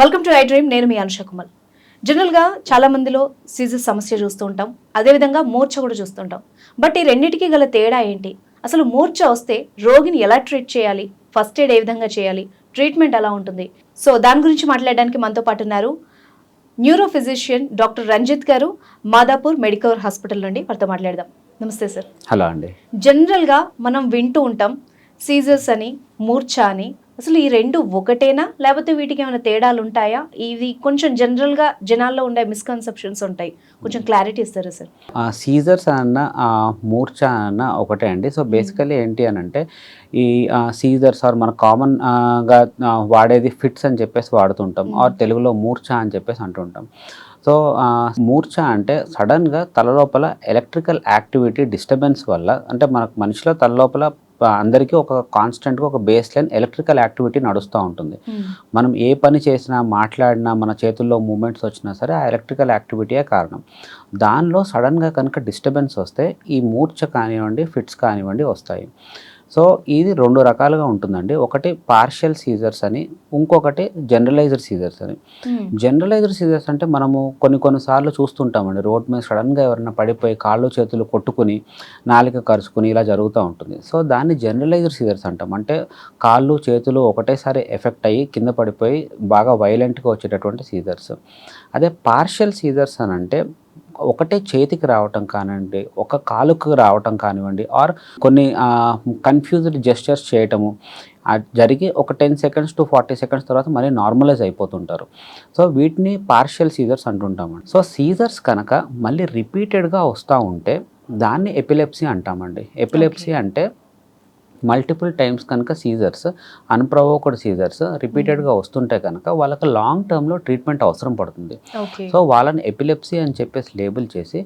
Welcome to I dream నేను మీ అనుష కుమల్. జనరల్గా చాలా మందిలో సీజర్ సమస్య చూస్తూ ఉంటాం. అదేవిధంగా మూర్ఛ కూడా చూస్తుంటాం బట్ ఈ రెండింటికి గల తేడా ఏంటి? అసలు మూర్ఛ వస్తే రోగిని ఎలా ట్రీట్ చేయాలి? ఫస్ట్ ఎయిడ్ ఏ విధంగా చేయాలి? ట్రీట్మెంట్ ఎలా ఉంటుంది? సో దాని గురించి మాట్లాడడానికి మనతో పాటు ఉన్నారు న్యూరో ఫిజిషియన్ డాక్టర్ రంజిత్ గారు మాదాపూర్ మెడికల్ హాస్పిటల్ నుండి వారితో మాట్లాడదాం. నమస్తే సార్ హలో అండి. జనరల్గా మనం వింటూ ఉంటాం సీజర్స్ అని మూర్ఛ అని అసలు ఈ రెండు ఒకటేనా? లేకపోతే వీటికి ఏమైనా తేడాలు ఉంటాయా? ఇవి కొంచెం జనరల్గా జనాల్లో ఉండే మిస్కన్సెప్షన్స్ ఉంటాయి. కొంచెం క్లారిటీ ఇస్తారా సార్? సీజర్స్ అన్న ఆ, మూర్ఛ అన్న ఒకటే అండి. సో బేసికలీ ఏంటి అని అంటే ఈ సీజర్స్ ఆర్ మన కామన్గా ఆ, వాడేది ఫిట్స్ అని చెప్పేసి వాడుతుంటాం. ఆర్ తెలుగులో మూర్ఛ అని చెప్పేసి అంటుంటాం. సో మూర్ఛ అంటే సడన్గా తల లోపల ఎలక్ట్రికల్ యాక్టివిటీ డిస్టర్బెన్స్ వల్ల అంటే మనకు మనిషిలో తల లోపల ఆ, అందరికీ ఒక కాన్స్టెంట్గా ఒక బేస్ లైన్ ఎలక్ట్రికల్ యాక్టివిటీ నడుస్తూ ఉంటుంది. మనం ఏ పని చేసినా మాట్లాడినా మన చేతుల్లో మూమెంట్స్ వచ్చినా సరే ఆ ఎలక్ట్రికల్ యాక్టివిటీయే కారణం. దానిలో సడన్గా కనుక డిస్టర్బెన్స్ వస్తే ఈ మూర్ఛ కానివ్వండి ఫిట్స్ కానివ్వండి వస్తాయి. సో ఇది రెండు రకాలుగా ఉంటుందండి. ఒకటి పార్షియల్ సీజర్స్ అని ఇంకొకటి జనరలైజర్ సీజర్స్ అని. జనరలైజర్ సీజర్స్ అంటే మనము కొన్ని కొన్నిసార్లు చూస్తుంటామండి. రోడ్ మీద సడన్గా ఎవరైనా పడిపోయి కాళ్ళు చేతులు కొట్టుకుని నాలిక కరుచుకుని ఇలా జరుగుతూ ఉంటుంది. సో దాన్ని జనరలైజర్ సీజర్స్ అంటాం. అంటే కాళ్ళు చేతులు ఒకటేసారి ఎఫెక్ట్ అయ్యి కింద పడిపోయి బాగా వైలెంట్గా వచ్చేటటువంటి సీజర్స్ అదే పార్షియల్ సీజర్స్ అని అంటే ఒకటే చేతికి రావటం కానివ్వండి ఒక కాలుకు రావటం కానివ్వండి ఆర్ కొన్ని కన్ఫ్యూజ్డ్ జెస్చర్స్ చేయటము జరిగి ఒక ten seconds to forty seconds తర్వాత మళ్ళీ నార్మలైజ్ అయిపోతుంటారు. సో వీటిని పార్షియల్ సీజర్స్ అంటుంటామండి. సో సీజర్స్ కనుక మళ్ళీ రిపీటెడ్గా వస్తూ ఉంటే దాన్ని ఎపిలెప్సీ అంటామండి. ఎపిలెప్సీ అంటే మల్టిపుల్ టైమ్స్ కనుక సీజర్స్ అన్ప్రవోక్డ్ సీజర్స్ రిపీటెడ్గా వస్తుంటే కనుక వాళ్ళకి లాంగ్ టర్మ్లో ట్రీట్మెంట్ అవసరం పడుతుంది. సో వాళ్ళని ఎపిలెప్సీ అని చెప్పేసి లేబుల్ చేసి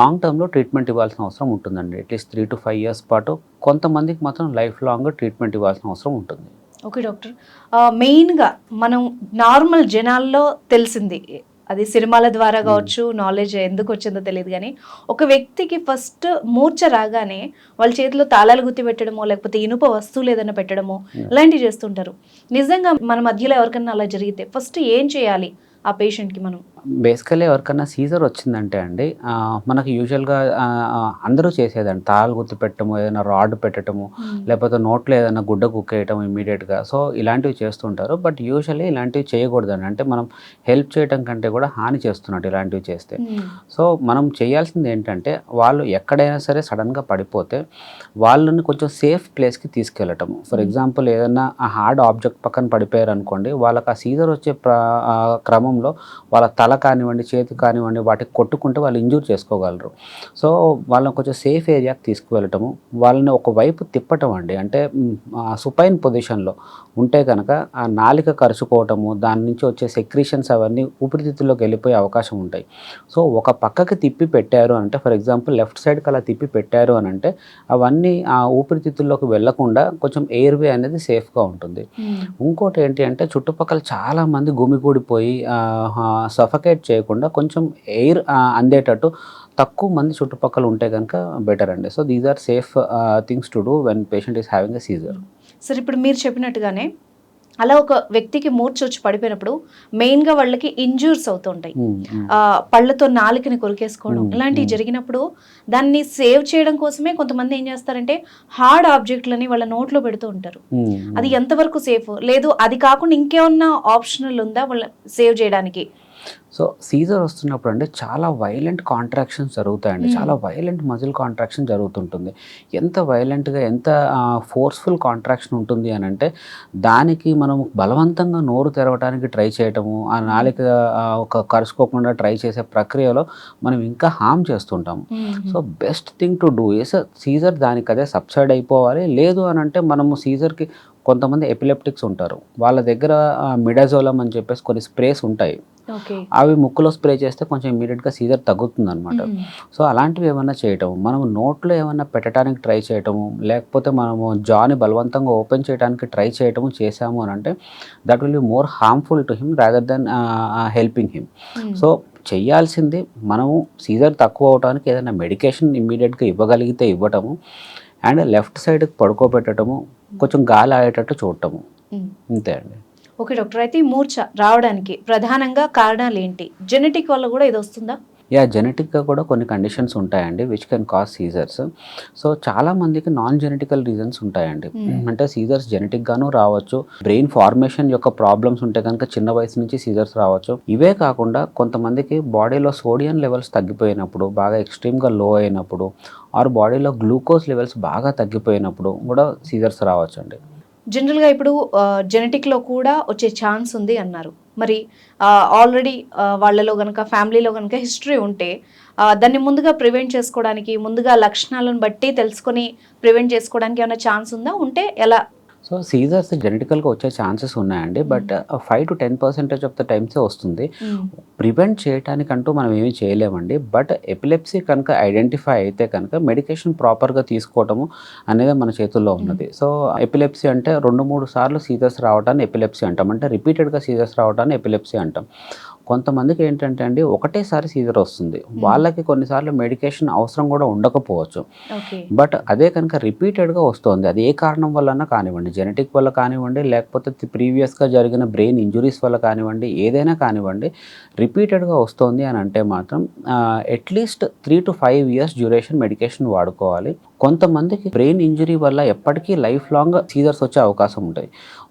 లాంగ్ టర్మ్లో ట్రీట్మెంట్ ఇవ్వాల్సిన అవసరం ఉంటుందండి. At least three to five years పాటు కొంతమందికి మాత్రం లైఫ్ లాంగ్ ట్రీట్మెంట్ ఇవ్వాల్సిన అవసరం ఉంటుంది. ఓకే డాక్టర్ మెయిన్గా మనం నార్మల్ జనాల్లో తెలిసింది అది సినిమాల ద్వారా కావచ్చు నాలెడ్జ్ ఎందుకు వచ్చిందో తెలియదు కానీ ఒక వ్యక్తికి ఫస్ట్ మూర్ఛ రాగానే వాళ్ళ చేతిలో తాళాలు గుర్తి పెట్టడమో లేకపోతే ఇనుప వస్తువులు ఏదైనా పెట్టడమో ఇలాంటివి చేస్తుంటారు. నిజంగా మన మధ్యలో ఎవరికైనా అలా జరిగితే ఫస్ట్ ఏం చేయాలి ఆ పేషెంట్కి మనం? బేసికలీ ఎవరికైనా సీజర్ వచ్చిందంటే అండి మనకి యూజువల్గా అందరూ చేసేదండి. తాళాలు గుర్తు పెట్టడము ఏదైనా రాడ్ పెట్టడము లేకపోతే నోట్లో ఏదైనా గుడ్డ కుక్కేయటం ఇమీడియట్గా సో ఇలాంటివి చేస్తుంటారు. బట్ యూజువల్లీ ఇలాంటివి చేయకూడదండి. అంటే మనం హెల్ప్ చేయటం కంటే కూడా హాని చేస్తున్నట్టు ఇలాంటివి చేస్తే. సో మనం చేయాల్సింది ఏంటంటే వాళ్ళు ఎక్కడైనా సరే సడన్గా పడిపోతే వాళ్ళని కొంచెం సేఫ్ ప్లేస్కి తీసుకెళ్ళటము. ఫర్ ఎగ్జాంపుల్ ఏదైనా ఆ హార్డ్ ఆబ్జెక్ట్ పక్కన పడిపోయారు అనుకోండి వాళ్ళకి ఆ సీజర్ వచ్చే క్రమంలో వాళ్ళ తల కానివ్వండి చేతి కానివ్వండి వాటికి కొట్టుకుంటే వాళ్ళు ఇంజూర్ చేసుకోగలరు. సో వాళ్ళని కొంచెం సేఫ్ ఏరియాకి తీసుకువెళ్ళటము వాళ్ళని ఒక వైపు తిప్పటం అండి. అంటే సుపైన్ పొజిషన్లో ఉంటే కనుక ఆ నాలిక కరుచుకోవటము దాని నుంచి వచ్చే సెక్రీషన్స్ అవన్నీ ఊపిరితిత్తుల్లోకి వెళ్ళిపోయే అవకాశం ఉంటాయి. సో ఒక పక్కకి తిప్పి పెట్టారు అంటే ఫర్ ఎగ్జాంపుల్ లెఫ్ట్ సైడ్కి అలా తిప్పి పెట్టారు అని అంటే అవన్నీ ఆ ఊపిరితిత్తుల్లోకి వెళ్ళకుండా కొంచెం ఎయిర్వే అనేది సేఫ్గా ఉంటుంది. ఇంకోటి ఏంటి అంటే చుట్టుపక్కల చాలా మంది గుమిగూడిపోయి సఫకేట్ చేయకుండా కొంచెం ఎయిర్ అందేటట్టు తక్కువ మంది చుట్టుపక్కల ఉంటే కనుక బెటర్ అండి. So these are safe things to do when patient is having a seizure. సరే ఇప్పుడు మీరు చెప్పినట్టుగానే అలా ఒక వ్యక్తికి మూర్ఛ వచ్చి పడిపోయినప్పుడు మెయిన్గా వాళ్ళకి ఇంజూర్స్ అవుతుంటాయి. పళ్ళతో నాలుకని కొరికేసుకోవడం ఇలాంటివి. జరిగినప్పుడు దాన్ని సేవ్ చేయడం కోసమే కొంతమంది ఏం చేస్తారంటే హార్డ్ ఆబ్జెక్ట్లని వాళ్ళ నోట్లో పెడుతూ ఉంటారు. అది ఎంతవరకు సేఫ్? లేదు అది కాకుండా ఇంకేమన్నా ఆప్షనల్ ఉందా వాళ్ళ సేవ్ చేయడానికి? సో సీజర్ వస్తున్నప్పుడు అంటే చాలా వైలెంట్ కాంట్రాక్షన్స్ జరుగుతాయండి. చాలా వైలెంట్ మజిల్ కాంట్రాక్షన్ జరుగుతుంటుంది. ఎంత వైలెంట్గా ఎంత ఫోర్స్ఫుల్ కాంట్రాక్షన్ ఉంటుంది అని అంటే దానికి మనం బలవంతంగా నోరు తెరవడానికి ట్రై చేయటము ఆ నాలిక ఒక కరుచుకోకుండా ట్రై చేసే ప్రక్రియలో మనం ఇంకా హామ్ చేస్తుంటాము. So best thing to do is seizure దానికి అదే సబ్సైడ్ అయిపోవాలి. లేదు అని అంటే మనము సీజర్కి కొంతమంది ఎపిలెప్టిక్స్ ఉంటారు. వాళ్ళ దగ్గర మిడాజోలం అని చెప్పేసి కొన్ని స్ప్రేస్ ఉంటాయి. అవి ముక్కులో స్ప్రే చేస్తే కొంచెం ఇమీడియట్గా సీజర్ తగ్గుతుంది అనమాట సో అలాంటివి ఏమన్నా చేయటం మనం నోట్లో ఏమన్నా పెట్టడానికి ట్రై చేయటము? లేకపోతే మనము జాని బలవంతంగా ఓపెన్ చేయడానికి ట్రై చేయటము చేసాము అని అంటే that will be more harmful to him rather than helping him so చేయాల్సింది మనము సీజర్ తక్కువ అవడానికి ఏదైనా మెడికేషన్ ఇమ్మీడియట్గా ఇవ్వగలిగితే ఇవ్వటము. అండ్ లెఫ్ట్ సైడ్కి పడుకోబెట్టడము కొంచెం గాలి ఆడేటట్టు చూడటము. అంతే అండి. ఓకే డాక్టర్ అయితే ఈ మూర్ఛ రావడానికి ప్రధానంగా కారణాలు ఏంటి? జెనెటిక్ వల్ల కూడా ఇది వస్తుందా? యా జెనెటిక్గా కూడా కొన్ని కండిషన్స్ ఉంటాయండి which can cause seizures so చాలా మందికి నాన్ జెనెటికల్ రీజన్స్ ఉంటాయండి. Hmm. అంటే సీజర్స్ జెనెటిక్గాను రావచ్చు. బ్రెయిన్ ఫార్మేషన్ యొక్క ప్రాబ్లమ్స్ ఉంటే కనుక చిన్న వయసు నుంచి సీజర్స్ రావచ్చు. ఇవే కాకుండా కొంతమందికి బాడీలో సోడియం లెవెల్స్ తగ్గిపోయినప్పుడు బాగా ఎక్స్ట్రీమ్గా లో అయినప్పుడు ఆర్ బాడీలో గ్లూకోజ్ లెవెల్స్ బాగా తగ్గిపోయినప్పుడు కూడా సీజర్స్ రావచ్చు అండి జనరల్గా ఇప్పుడు జెనెటిక్లో కూడా వచ్చే ఛాన్స్ ఉంది అన్నారు. మరి ఆల్రెడీ వాళ్ళలో కనుక ఫ్యామిలీలో కనుక హిస్టరీ ఉంటే దాన్ని ముందుగా ప్రివెంట్ చేసుకోవడానికి ముందుగా లక్షణాలను బట్టి తెలుసుకొని ప్రివెంట్ చేసుకోవడానికి ఏమైనా ఛాన్స్ ఉందా? ఉంటే ఎలా సో సీజర్స్ జెనెటికల్గా వచ్చే ఛాన్సెస్ ఉన్నాయండి but five to ten percentage of the టైమ్సే వస్తుంది. ప్రివెంట్ చేయడానికంటూ మనం ఏమీ చేయలేమండి బట్ ఎపిలెప్సీ కనుక ఐడెంటిఫై అయితే కనుక మెడికేషన్ ప్రాపర్గా తీసుకోవటము అనేది మన చేతుల్లో ఉన్నది. సో ఎపిలెప్సీ అంటే రెండు మూడు సార్లు సీజర్స్ రావడాన్ని ఎపిలెప్సీ అంటాం అంటే రిపీటెడ్గా సీజర్స్ రావడాన్ని ఎపిలెప్సీ అంటాం. కొంతమందికి ఏంటంటే అండి ఒకటేసారి సీజర్ వస్తుంది. వాళ్ళకి కొన్నిసార్లు మెడికేషన్ అవసరం కూడా ఉండకపోవచ్చు. బట్ అదే కనుక రిపీటెడ్గా వస్తుంది. అది ఏ కారణం వలన కానివ్వండి జెనెటిక్ వల్ల కానివ్వండి లేకపోతే ప్రీవియస్గా జరిగిన బ్రెయిన్ ఇంజురీస్ వల్ల కానివ్వండి ఏదైనా కానివ్వండి రిపీటెడ్గా వస్తుంది అని అంటే మాత్రం at least three to five years duration medication వాడుకోవాలి. కొంతమందికి బ్రెయిన్ ఇంజురీ వల్ల ఎప్పటికీ లైఫ్ లాంగ్ సీజర్స్ వచ్చే అవకాశం ఉంటాయి.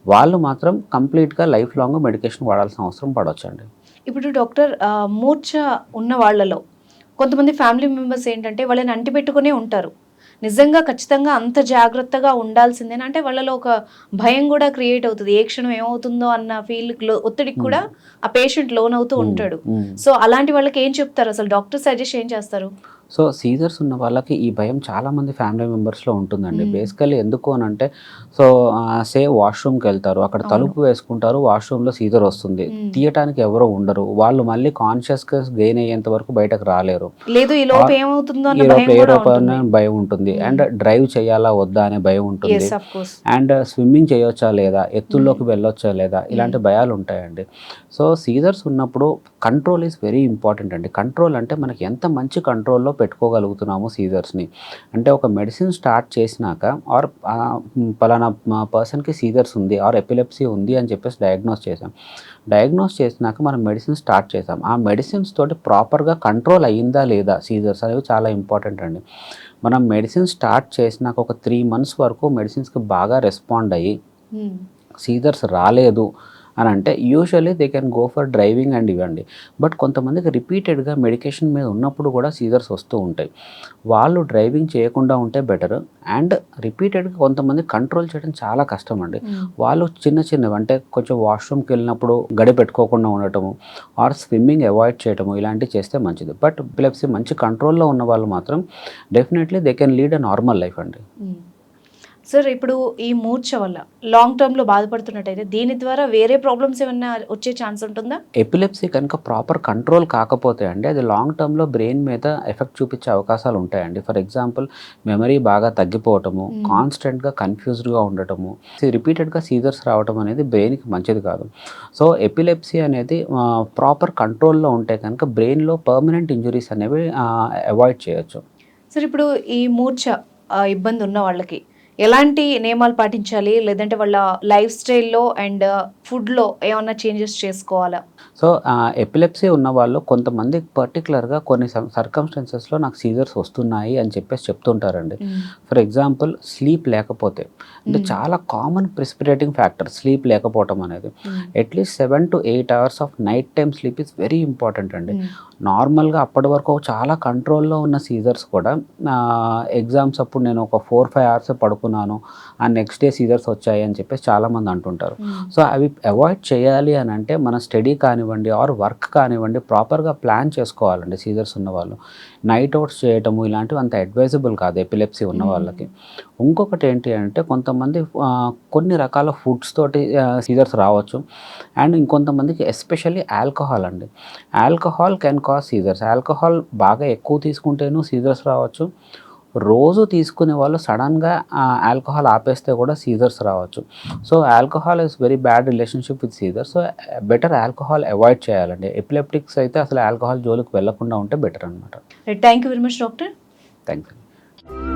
వాళ్ళు మాత్రం కంప్లీట్గా లైఫ్ లాంగ్ మెడికేషన్ వాడాల్సిన అవసరం పడవచ్చండి ఇప్పుడు డాక్టర్ మూర్ఛ ఉన్న వాళ్ళలో కొంతమంది ఫ్యామిలీ మెంబర్స్ ఏంటంటే వాళ్ళని అంటిపెట్టుకునే ఉంటారు. నిజంగా ఖచ్చితంగా అంత జాగ్రత్తగా ఉండాల్సిందేనా అంటే వాళ్ళలో ఒక భయం కూడా క్రియేట్ అవుతుంది. ఏ క్షణం ఏమవుతుందో అన్న ఫీల్ ఒత్తిడికి కూడా ఆ పేషెంట్ లోన్ అవుతూ ఉంటాడు. మ్మ్. సో అలాంటి వాళ్ళకి ఏం చెప్తారు? అసలు డాక్టర్ సజెస్ట్ ఏం చేస్తారు? సో సీజర్స్ ఉన్న వాళ్ళకి ఈ భయం చాలా మంది ఫ్యామిలీ మెంబర్స్లో ఉంటుందండి. మ్మ్. బేసికలీ ఎందుకు అని అంటే సో సే వాష్రూమ్కి వెళ్తారు. అక్కడ. తలుపు వేసుకుంటారు వాష్రూమ్లో సీజర్ వస్తుంది. తీయటానికి ఎవరో ఉండరు. వాళ్ళు మళ్ళీ కాన్షియస్గా గెయిన్ అయ్యేంత వరకు బయటకు రాలేరు. లేదు ఈ లోపు ఆ- ఏమవుతుందో భయం ఉంటుంది. అండ్ డ్రైవ్ చేయాలా వద్దా అనే భయం ఉంటుంది. అండ్ స్విమ్మింగ్ చేయొచ్చా లేదా ఎత్తుల్లోకి వెళ్ళొచ్చా లేదా ఇలాంటి భయాలు ఉంటాయండి. సో సీజర్స్ ఉన్నప్పుడు కంట్రోల్ ఈజ్ వెరీ ఇంపార్టెంట్ అండి. కంట్రోల్ అంటే మనకి ఎంత మంచి కంట్రోల్లో పెట్టుకోగలుగుతున్నాము సీజర్స్ని. అంటే ఒక మెడిసిన్ స్టార్ట్ చేసినాక ఆర్ పలానా పర్సన్కి సీజర్స్ ఉంది ఆర్ ఎపిలెప్సీ ఉంది అని చెప్పేసి డయాగ్నోస్ చేసాం డయాగ్నోస్ చేసినాక మనం మెడిసిన్ స్టార్ట్ చేసాం ఆ మెడిసిన్స్ తోటి ప్రాపర్గా కంట్రోల్ అయ్యిందా లేదా సీజర్స్ అనేవి చాలా ఇంపార్టెంట్ అండి. మనం మెడిసిన్ స్టార్ట్ చేసినాక ఒక త్రీ మంత్స్ వరకు మెడిసిన్స్కి బాగా రెస్పాండ్ అయ్యి సీజర్స్ రాలేదు. అని అంటే usually they can go for driving and ఇవ్వండి. బట్ కొంతమందికి రిపీటెడ్గా మెడికేషన్ మీద ఉన్నప్పుడు కూడా సీజర్స్ వస్తూ ఉంటాయి. వాళ్ళు డ్రైవింగ్ చేయకుండా ఉంటే బెటర్ అండ్ రిపీటెడ్గా కొంతమంది కంట్రోల్ చేయడం చాలా కష్టం అండి వాళ్ళు చిన్న చిన్నవి అంటే కొంచెం వాష్రూమ్కి వెళ్ళినప్పుడు గడి పెట్టుకోకుండా ఉండటము ఆర్ స్విమ్మింగ్ అవాయిడ్ చేయటము ఇలాంటివి చేస్తే మంచిది. బట్ ఎపిలెప్సీ మంచి కంట్రోల్లో ఉన్న వాళ్ళు మాత్రం definitely they can lead a normal life అండి. సార్ ఇప్పుడు ఈ మూర్ఛ వల్ల లాంగ్ టర్మ్లో బాధపడుతున్నట్టయితే దీని ద్వారా వేరే ప్రాబ్లమ్స్ ఏమైనా వచ్చే ఛాన్స్ ఉంటుందా? ఎపిలెప్సీ కనుక ప్రాపర్ కంట్రోల్ కాకపోతే అండి అది లాంగ్ టర్మ్లో బ్రెయిన్ మీద ఎఫెక్ట్ చూపించే అవకాశాలు ఉంటాయండి. ఫర్ ఎగ్జాంపుల్ మెమరీ బాగా తగ్గిపోవటము. కాన్స్టెంట్గా కన్ఫ్యూజ్డ్గా ఉండటము రిపీటెడ్గా సీజర్స్ రావటం అనేది బ్రెయిన్కి మంచిది కాదు. సో ఎపిలెప్సీ అనేది ప్రాపర్ కంట్రోల్లో ఉంటే కనుక బ్రెయిన్లో పర్మనెంట్ ఇంజురీస్ అనేవి అవాయిడ్ చేయొచ్చు. సార్ ఇప్పుడు ఈ మూర్ఛ ఆ, ఇబ్బంది ఉన్న వాళ్ళకి ఎలాంటి నియమాలు పాటించాలి? లేదంటే వాళ్ళ లైఫ్ స్టైల్లో అండ్ ఫుడ్లో ఏమన్నా చేంజెస్ చేసుకోవాలా? సో ఎపిలెప్సీ ఉన్న వాళ్ళు కొంతమంది పర్టికులర్గా కొన్ని సర్కమ్స్టెన్సెస్లో నాకు సీజర్స్ వస్తున్నాయి అని చెప్పేసి చెప్తుంటారండి. ఫర్ ఎగ్జాంపుల్ స్లీప్ లేకపోతే. అంటే. చాలా కామన్ ప్రిస్పిరేటింగ్ ఫ్యాక్టర్ స్లీప్ లేకపోవటం అనేది. At least seven to eight hours of night time sleep is very important అండి. నార్మల్గా అప్పటి వరకు చాలా కంట్రోల్లో ఉన్న సీజర్స్ కూడా ఎగ్జామ్స్ అప్పుడు నేను ఒక ఫోర్ ఫైవ్ అవర్స్ పడుకున్నాను ఆ నెక్స్ట్ డే సీజర్స్ వచ్చాయి అని చెప్పేసి చాలామంది అంటుంటారు. సో అవి అవాయిడ్ చేయాలి అని అంటే మన స్టడీ కానివ్వండి ఆర్ వర్క్ కానివ్వండి ప్రాపర్గా ప్లాన్ చేసుకోవాలండి సీజర్స్ ఉన్న వాళ్ళు నైట్ అవుట్స్ చేయటము ఇలాంటివి అంత అడ్వైజబుల్ కాదు ఎపిలెప్సీ ఉన్న Mm. వాళ్ళకి. ఇంకొకటి ఏంటి అంటే కొంతమంది కొన్ని రకాల ఫుడ్స్ తోటి సీజర్స్ రావచ్చు. అండ్ ఇంకొంతమందికి ఎస్పెషల్లీ ఆల్కహాల్ అండి. Alcohol can cause seizures alcohol బాగా ఎక్కువ తీసుకుంటేనూ సీజర్స్ రావచ్చు. రోజు తీసుకునే వాళ్ళు సడన్గా ఆల్కహాల్ ఆపేస్తే కూడా సీజర్స్ రావచ్చు. So alcohol is very bad relationship with seizure. So better alcohol avoid చేయాలండి. ఎపిలెప్టిక్స్ అయితే అసలు ఆల్కహాల్ జోలికి వెళ్ళకుండా ఉంటే బెటర్ అనమాట thank you very much doctor thank you